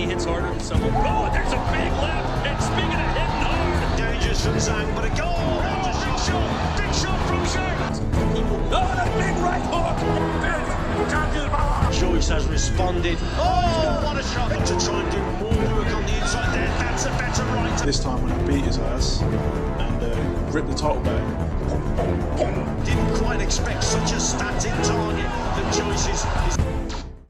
he hits harder than someone. Oh, there's a big left. And speaking of hitting hard, Dangerous from Zhang, but a goal! Oh, big shot! Big shot from Zhang! oh, the big right hook. Joyce has responded. Oh, what a shot! To try and do more work on the inside there. That's a better right. This time when I beat his ass and uh, ripped the title back. Didn't quite expect such a static target that Joyce is.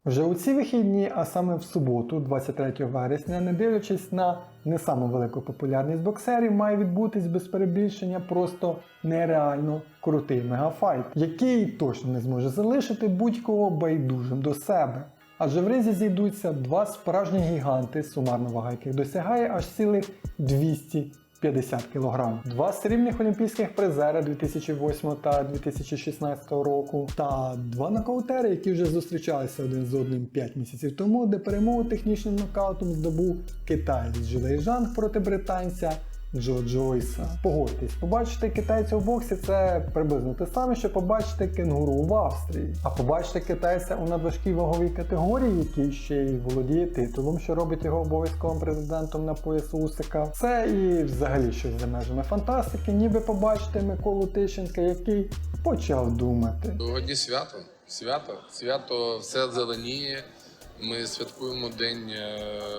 Вже у ці вихідні, а саме в суботу, 23 вересня, не дивлячись на не саму велику популярність боксерів, має відбутись без перебільшення просто нереально крутий мегафайт, який точно не зможе залишити будь-кого байдужим до себе. Адже в ризі зійдуться два справжні гіганти, сумарна вага яких досягає аж цілих 250 кг. Два срібних олімпійських призера 2008 та 2016 року, та два нокаутери, які вже зустрічалися один з одним 5 місяців тому, де перемогу технічним нокаутом здобув китаєць Жилей Жанг проти британця Джо Джойса. Погодьтесь, побачити китайця у боксі це приблизно те саме, що побачити кенгуру в Австрії. А побачити китайця у надважкій ваговій категорії, який ще й володіє титулом, що робить його обов'язковим президентом на пояс Усика. Це і взагалі щось за межами фантастики, ніби побачити Миколу Тищенка, який почав думати. Сьогодні свято. Свято. Свято все зеленіє. Ми святкуємо день е,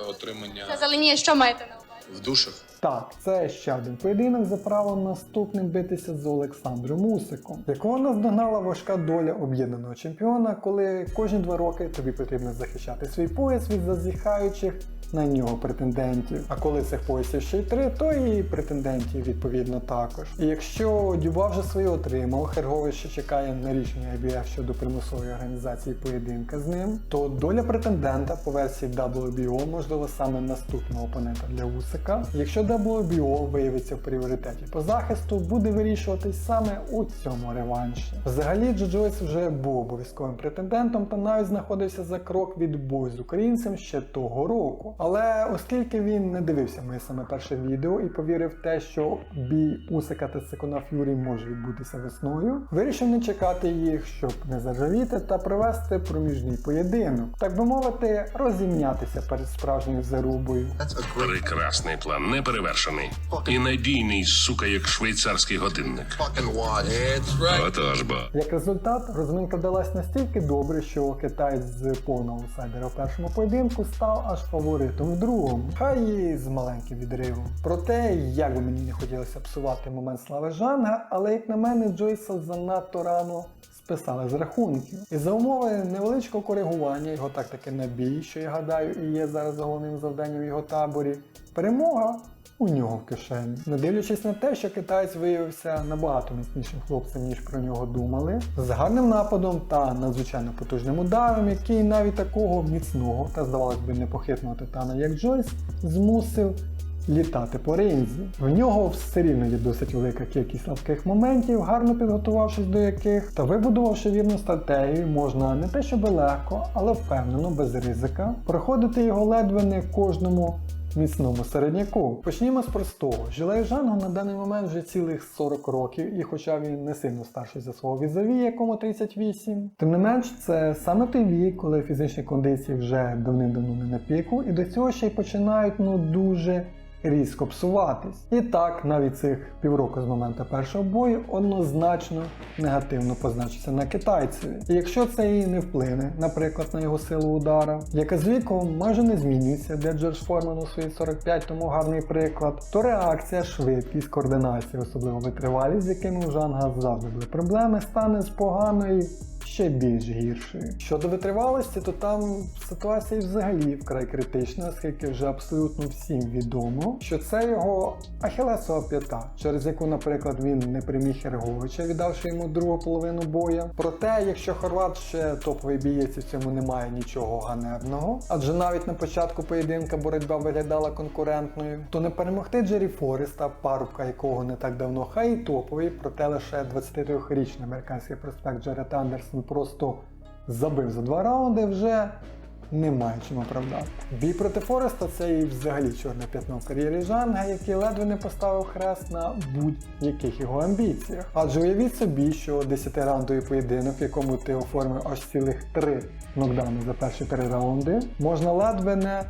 отримання Це зеленіє, що маєте на увазі? в душах. Так, це ще один поєдинок за право наступним битися з Олександром Усиком, якого наздогнала важка доля об'єднаного чемпіона, коли кожні два роки тобі потрібно захищати свій пояс від зазіхаючих на нього претендентів. А коли цих поясів ще й три, то і претендентів відповідно також. І якщо Дюба вже своє отримав, Хергович ще чекає на рішення IBF щодо примусової організації поєдинка з ним, то доля претендента по версії WBO можливо саме наступного опонента для Усика. Якщо WBO виявиться в пріоритеті по захисту, буде вирішуватись саме у цьому реванші. Взагалі, Джо Джойс вже був обов'язковим претендентом та навіть знаходився за крок від бою з українцем ще того року. Але оскільки він не дивився моє саме перше відео і повірив в те, що бій Усика та Секуна Ф'юрі може відбутися весною, вирішив не чекати їх, щоб не заржавіти та провести проміжний поєдинок, так би мовити, розімнятися перед справжньою зарубою. Прекрасний план, неперевершений. І надійний, сука, як швейцарський годинник. Отож бо. Як результат, розминка вдалась настільки добре, що китаєць з повного аутсайдера в першому поєдинку став аж фаворитом в другому, хай і з маленьким відривом. Проте, як би мені не хотілося псувати момент слави Жанга, але як на мене, Джойса занадто рано списали з рахунків. І за умови невеличкого коригування його тактики на бій, що я гадаю і є зараз головним завданням в його таборі, перемога у нього в кишені. Не дивлячись на те, що китаєць виявився набагато міцнішим хлопцем, ніж про нього думали, з гарним нападом та надзвичайно потужним ударом, який навіть такого міцного та, здавалось би, непохитного титана, як Джойс, змусив літати по ринзі. В нього все рівно є досить велика кількість слабких моментів, гарно підготувавшись до яких та вибудувавши вірну стратегію, можна не те, щоб легко, але впевнено, без ризика, проходити його ледве не кожному міцному середняку. Почнімо з простого. Жилей Жанго на даний момент вже цілих 40 років, і хоча він не сильно старший за свого візаві, якому 38, тим не менш, це саме той вік, коли фізичні кондиції вже давним-давно не на піку, і до цього ще й починають ну дуже різко псуватись. І так, навіть цих півроку з моменту першого бою однозначно негативно позначиться на китайцеві. І якщо це і не вплине, наприклад, на його силу удара, яка з віком майже не змінюється, де Джордж Форман у свої 45 тому гарний приклад, то реакція, швидкість, координація, особливо витривалість, з якими у Жанга завжди були проблеми, стане з поганої ще більш гіршою. Щодо витривалості, то там ситуація взагалі вкрай критична, оскільки вже абсолютно всім відомо, що це його ахілесова п'ята, через яку, наприклад, він не приміг Херговича, віддавши йому другу половину боя. Проте, якщо Хорват ще топовий бієць, в цьому немає нічого ганебного, адже навіть на початку поєдинка боротьба виглядала конкурентною, то не перемогти Джері Фореста, парубка якого не так давно, хай і топовий, проте лише 23-річний американський проспект Джеред Андерсон просто забив за два раунди вже. Немає чим оправдати. Бій проти Фореста це і взагалі чорне п'ятно в кар'єрі Жанга, який ледве не поставив хрест на будь-яких його амбіціях. Адже уявіть собі, що 10-раундовий поєдинок, в якому ти оформив аж цілих три нокдауни за перші три раунди, можна ледве не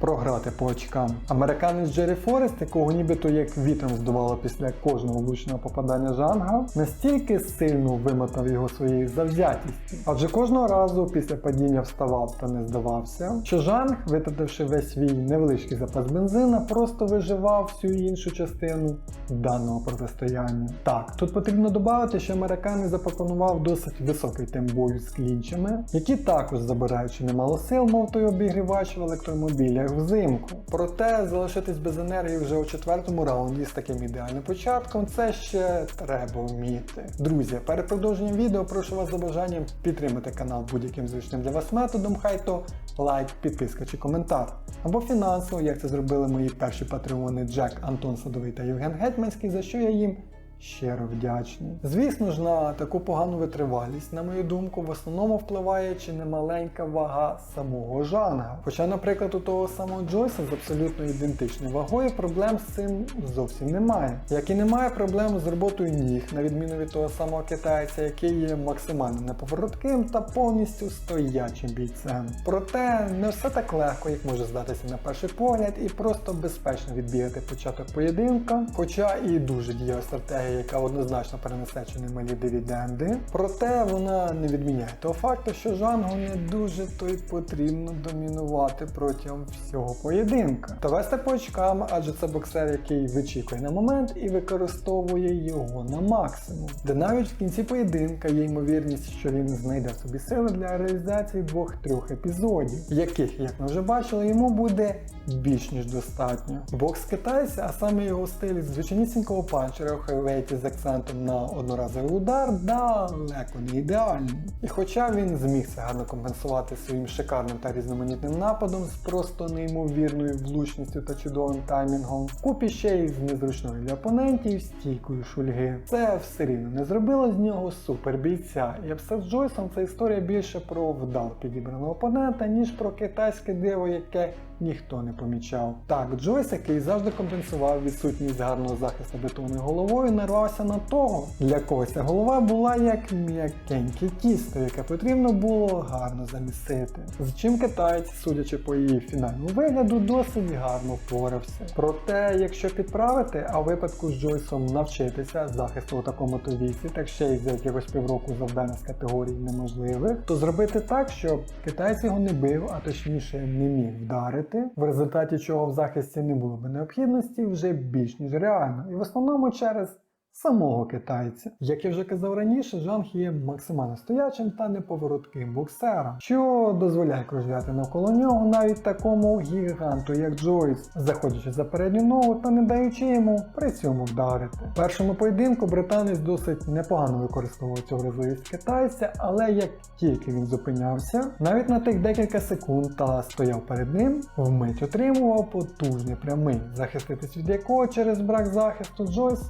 програти по очкам. Американець Джері Форест, якого нібито як вітром здувало після кожного влучного попадання Жанга, настільки сильно вимотав його своєю завзятістю. Адже кожного разу після падіння вставав та не здавався, що Жанг, витративши весь свій невеличкий запас бензина, просто виживав всю іншу частину даного протистояння. Так, тут потрібно додати, що американець запропонував досить високий темп бою з клінчами, які також забираючи немало сил, мов той обігрівач в електромобілях взимку. Проте залишитись без енергії вже у четвертому раунді з таким ідеальним початком це ще треба вміти. Друзі, перед продовженням відео прошу вас за бажанням підтримати канал будь-яким звичним для вас методом, хай то лайк, підписка чи коментар. Або фінансово, як це зробили мої перші патреони Джек, Антон Садовий та Євген Гетьманський, за що я їм щиро вдячний. Звісно ж, на таку погану витривалість, на мою думку, в основному впливає чи не маленька вага самого жанга. Хоча, наприклад, у того самого Джойса з абсолютно ідентичною вагою проблем з цим зовсім немає. Як і немає проблем з роботою ніг, на відміну від того самого китайця, який є максимально неповоротким та повністю стоячим бійцем. Проте не все так легко, як може здатися на перший погляд, і просто безпечно відбігати початок поєдинка, хоча і дуже дієва стратегія, яка однозначно перенесе чи немалі дивіденди. Проте вона не відміняє того факту, що Жангу не дуже то й потрібно домінувати протягом всього поєдинка. Та вести по очкам, адже це боксер, який вичікує на момент і використовує його на максимум. Де навіть в кінці поєдинка є ймовірність, що він знайде в собі сили для реалізації двох-трьох епізодів, яких, як ми вже бачили, йому буде більш ніж достатньо. Бокс китайця, а саме його стиль звичайнісінького панчера у хевейті з акцентом на одноразовий удар, далеко не ідеальний. І хоча він зміг це гарно компенсувати своїм шикарним та різноманітним нападом з просто неймовірною влучністю та чудовим таймінгом, вкупі ще й з незручною для опонентів стійкою шульги. Це все рівно не зробило з нього супербійця. І апсет з Джойсом це історія більше про вдало підібраного опонента, ніж про китайське диво, яке ніхто не помічав. Так, Джойс, який завжди компенсував відсутність гарного захисту бетонною головою, нарвався на того. Для когось ця голова була як м'якеньке тісто, яке потрібно було гарно замісити. З чим китаєць, судячи по її фінальному вигляду, досить гарно впорався. Проте, якщо підправити, а в випадку з Джойсом навчитися захисту у такому то віці, так ще й за якихось півроку завдання з категорій неможливих, то зробити так, щоб китаєць його не бив, а точніше не міг вдарити, в результаті чого в захисті не було би необхідності, вже більш ніж реально. І в основному через самого китайця. Як я вже казав раніше, Жанг є максимально стоячим та неповоротким боксером, що дозволяє кружляти навколо нього навіть такому гіганту, як Джойс, заходячи за передню ногу та не даючи йому при цьому вдарити. В першому поєдинку британець досить непогано використовував цю вразливість китайця, але як тільки він зупинявся, навіть на тих декілька секунд та стояв перед ним, вмить отримував потужний прямий, захиститись від якого через брак захисту Джойс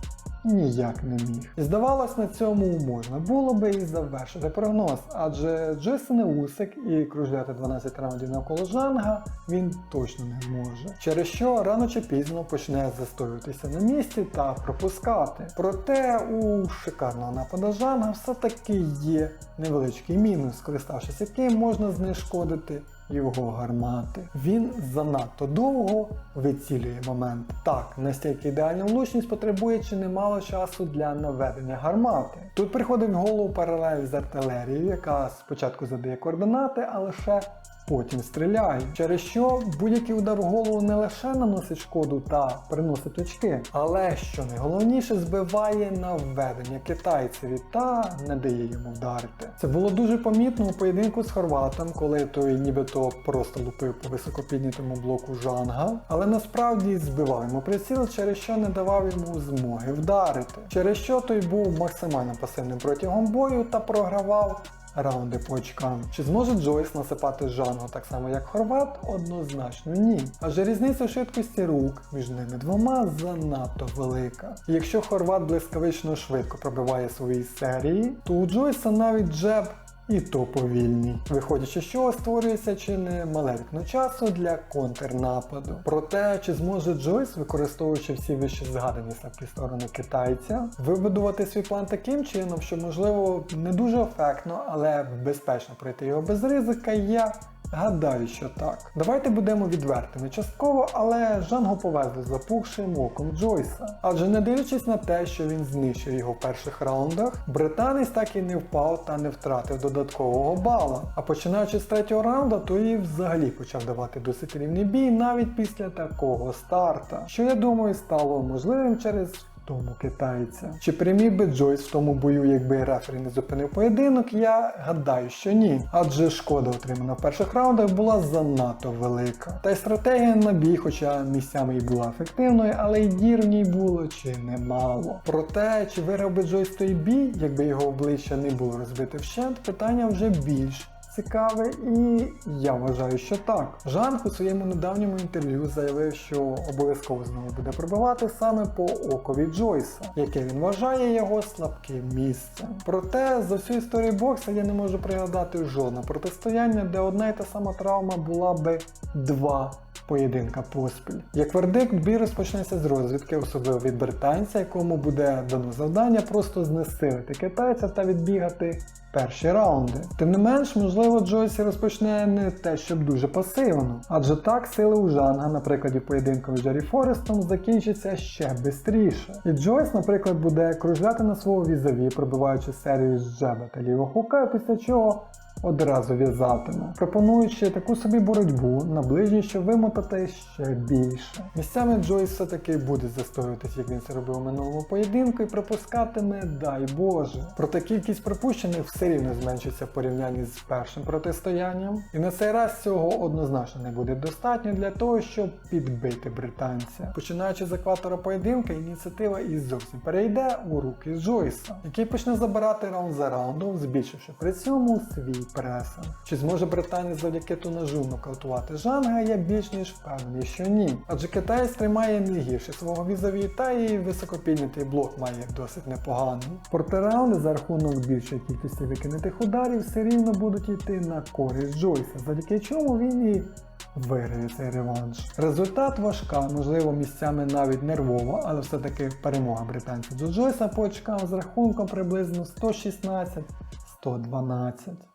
ніяк не міг. І здавалось, на цьому можна було би і завершити прогноз, адже Джейсон усик і кружляти 12 раундів навколо Жанга він точно не зможе. Через що рано чи пізно почне застоюватися на місці та пропускати. Проте у шикарного напада Жанга все-таки є невеличкий мінус, скориставшись яким можна знешкодити його гармати. Він занадто довго вицілює момент. Так, настільки ідеальна влучність потребує чи немало часу для наведення гармати. Тут приходить в голову паралель з артилерією, яка спочатку задає координати, а лише потім стріляє. Через що будь-який удар в голову не лише наносить шкоду та приносить очки, але що найголовніше збиває наведення китайцеві та не дає йому вдарити. Це було дуже помітно у поєдинку з Хорватом, коли той нібито просто лупив по високопіднятому блоку Жанга, але насправді збивав йому приціл, через що не давав йому змоги вдарити. Через що той був максимально пасивним протягом бою та програвав раунди по очкам. Чи зможе Джойс насипати Жанго так само, як Хорват? Однозначно ні. Адже різниця швидкості рук між ними двома занадто велика. Якщо Хорват блискавично швидко пробиває свої серії, то у Джойса навіть джеб і то повільний. Виходячи, чого створюється чи не мале вікно часу для контрнападу. Про те, чи зможе Джойс, використовуючи всі вище згадані слабкі сторони китайця, вибудувати свій план таким чином, що можливо не дуже ефектно, але безпечно пройти його без ризика, я Гадаю, що так. Давайте будемо відвертими частково, але Жанго повезли запухшим оком Джойса. Адже не дивлячись на те, що він знищив його в перших раундах, британець так і не впав та не втратив додаткового бала. А починаючи з третього раунда, то і взагалі почав давати досить рівний бій навіть після такого старта, що я думаю стало можливим через тому китайця. Чи переміг би Джойс в тому бою, якби рефері не зупинив поєдинок? Я гадаю, що ні. Адже шкода, отримана в перших раундах, була занадто велика. Та й стратегія на бій, хоча місцями і була ефективною, але й дір в ній було чи немало. Проте, чи виграв би Джойс той бій, якби його обличчя не було розбите вщент, питання вже більш цікаве, і я вважаю, що так. Жанк у своєму недавньому інтерв'ю заявив, що обов'язково знову буде пробивати саме по окові Джойса, яке він вважає його слабким місцем. Проте за всю історію бокса я не можу пригадати жодного протистояння, де одна й та сама травма була би два. Поєдинка поспіль. Як вердикт, бій розпочнеться з розвідки, особливо від британця, якому буде дано завдання просто знесилити китайця та відбігати перші раунди. Тим не менш, можливо, Джойсі розпочне не те, щоб дуже пасивно, адже так сили у Жанга на прикладі поєдинку з Джері Форестом закінчаться ще швидше. І Джойс, наприклад, буде кружляти на свого візаві, пробиваючи серію з джеба та лівого хука, після чого одразу в'язатиме, пропонуючи таку собі боротьбу на ближній, щоб вимотати ще більше. Місцями Джойс все-таки буде застоюватись, як він це робив у минулому поєдинку, і пропускатиме, дай Боже. Проте кількість пропущених все рівно зменшиться в порівнянні з першим протистоянням. І на цей раз цього однозначно не буде достатньо для того, щоб підбити британця. Починаючи з екватора поєдинка, ініціатива і зовсім перейде у руки Джойса, який почне забирати раунд за раундом, збільшивши при цьому свій пресинг. Чи зможе британець завдяки тунажу нокаутувати Жанга, я більш ніж впевнений, що ні. Адже китаєць тримає не гірше свого візаві, та і високопіднятий блок має досить непоганий. Раунди за рахунок більшої кількості викинутих ударів все рівно будуть йти на користь Джойса, завдяки чому він і виграє цей реванш. Результат важка, можливо, місцями навіть нервова, але все-таки перемога британця до Джойса по очкам з рахунком приблизно 116-112.